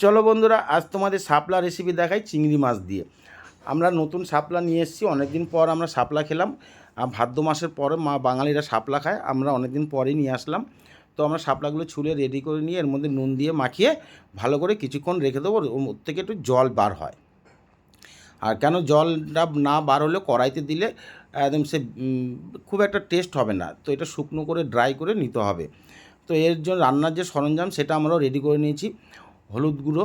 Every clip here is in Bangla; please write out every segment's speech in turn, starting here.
চলো বন্ধুরা, আজ তোমাদের শাপলা রেসিপি দেখাই চিংড়ি মাছ দিয়ে। আমরা নতুন শাপলা নিয়ে এসেছি, অনেকদিন পর আমরা শাপলা খেলাম। ভাদ্র মাসের পরে মা বাঙালিরা শাপলা খায়, আমরা অনেকদিন পরেই নিয়ে আসলাম। তো আমরা শাপলাগুলো ছুলে রেডি করে নিয়ে এর মধ্যে নুন দিয়ে মাখিয়ে ভালো করে কিছুক্ষণ রেখে দেবো, ওর থেকে একটু জল বার হয়। আর কেন জলটা না বার হলে কড়াইতে দিলে একদম সে খুব একটা টেস্ট হবে না। তো এটা শুকনো করে ড্রাই করে নিতে হবে। তো এর জন্য রান্নার যে সরঞ্জাম, সেটা আমরাও রেডি করে নিয়েছি। হলুদ গুঁড়ো,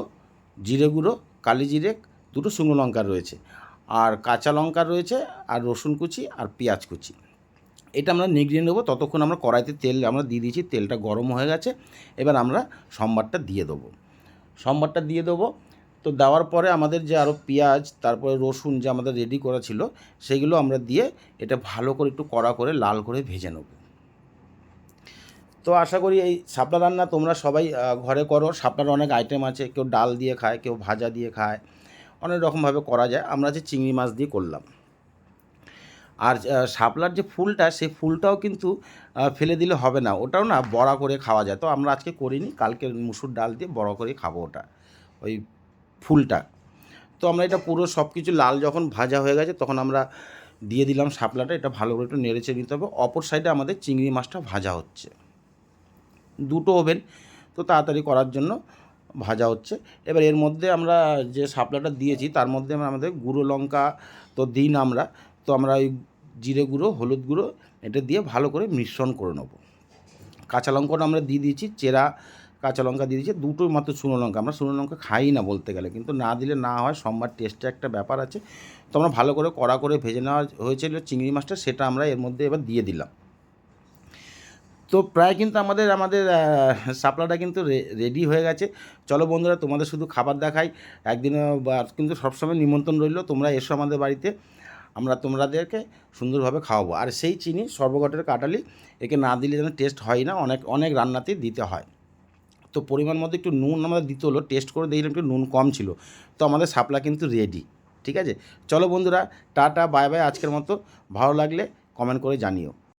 জিরে গুঁড়ো, কালি জিরে, দুটো শুকনো লঙ্কা রয়েছে। আর কাঁচা লঙ্কা রয়েছে, আর রসুন কুচি, আর পেঁয়াজ কুচি। এটা আমরা নিগড়িয়ে নেব, ততক্ষণ আমরা কড়াইতে তেল, আমরা দিয়ে দিয়েছি, তেলটা গরম হয়ে গেছে। এবার আমরা সম্বারটা দিয়ে দেবো। সম্বারটা দিয়ে দেবো, তো দেওয়ার পরে আমাদের যে আরও পেঁয়াজ, তারপরে রসুন যে আমাদের রেডি করা ছিল, সেগুলো আমরা দিয়ে এটা ভালো করে একটু কড়া করে লাল করে ভেজে নেব। তো আশা করি এই শাপলা রান্না তোমরা সবাই ঘরে করো। শাপলার অনেক আইটেম আছে, কেউ ডাল দিয়ে খায়, কেউ ভাজা দিয়ে খায়। অনেক রকমভাবে করা যায়। আমরা যে চিংড়ি মাছ দিয়ে করলাম। আর শাপলার যে ফুলটা, সেই ফুলটাও কিন্তু ফেলে দিলে হবে না। ওটাও না বড়া করে খাওয়া যায়। তো আমরা আজকে করিনি। কালকে মুসুর ডাল দিয়ে বড়া করে খাব ওটা, ওই ফুলটা। তো আমরা এটা পুরো সব কিছু লাল যখন ভাজা হয়ে গেছে, তখন আমরা দিয়ে দিলাম শাপলাটা এটা ভালো করে একটু নেড়েচে নিতে হবে। অপর সাইডে আমাদের চিংড়ি মাছটা ভাজা হচ্ছে। দুটো ওভেন, তো তাড়াতাড়ি করার জন্য ভাজা হচ্ছে। এবার এর মধ্যে আমরা যে শাপলাটা দিয়েছি, তার মধ্যে আমরা আমাদের গুঁড়ো লঙ্কা তো দিন আমরা, তো আমরা ওই জিরে গুঁড়ো, হলুদ গুঁড়ো, এটা দিয়ে ভালো করে মিশ্রণ করে নেব। কাঁচা লঙ্কাটা আমরা দিয়ে দিয়েছি, চেরা কাঁচা লঙ্কা দিয়ে দিয়েছি দুটোই মাত্র শুকনো লঙ্কা, আমরা শুকনো লঙ্কা খাই না বলতে গেলে, কিন্তু না দিলে না হয়, সোমবার টেস্টে একটা ব্যাপার আছে। তো আমরা ভালো করে কড়া করে ভেজে নেওয়া হয়েছিল, চিংড়ি মাছটা সেটা আমরা এর মধ্যে এবার দিয়ে দিলাম। তো প্রায় কিন্তু আমাদের আমাদের সাপলাটা কিন্তু রেডি হয়ে গেছে। চলো বন্ধুরা, তোমাদের শুধু খাবার দেখাই। একদিন কিন্তু সবসময় নিমন্ত্রণ রইল, তোমরা এসো আমাদের বাড়িতে। আমরা তোমাদেরকে সুন্দরভাবে খাওয়াবো। আর সেই চিনি সর্বগটের কাটালি, একে না দিলে যেন টেস্ট হয় না, অনেক অনেক রান্নাতেই দিতে হয়। তো পরিমাণ মতো একটু নুন আমাদের দিতে হলো টেস্ট করে দেখলাম একটু নুন কম ছিল। তো আমাদের শাপলা কিন্তু রেডি ঠিক আছে? চলো বন্ধুরা, টাটা, বাই বাই, আজকের মতো। ভালো লাগলে কমেন্ট করে জানিও।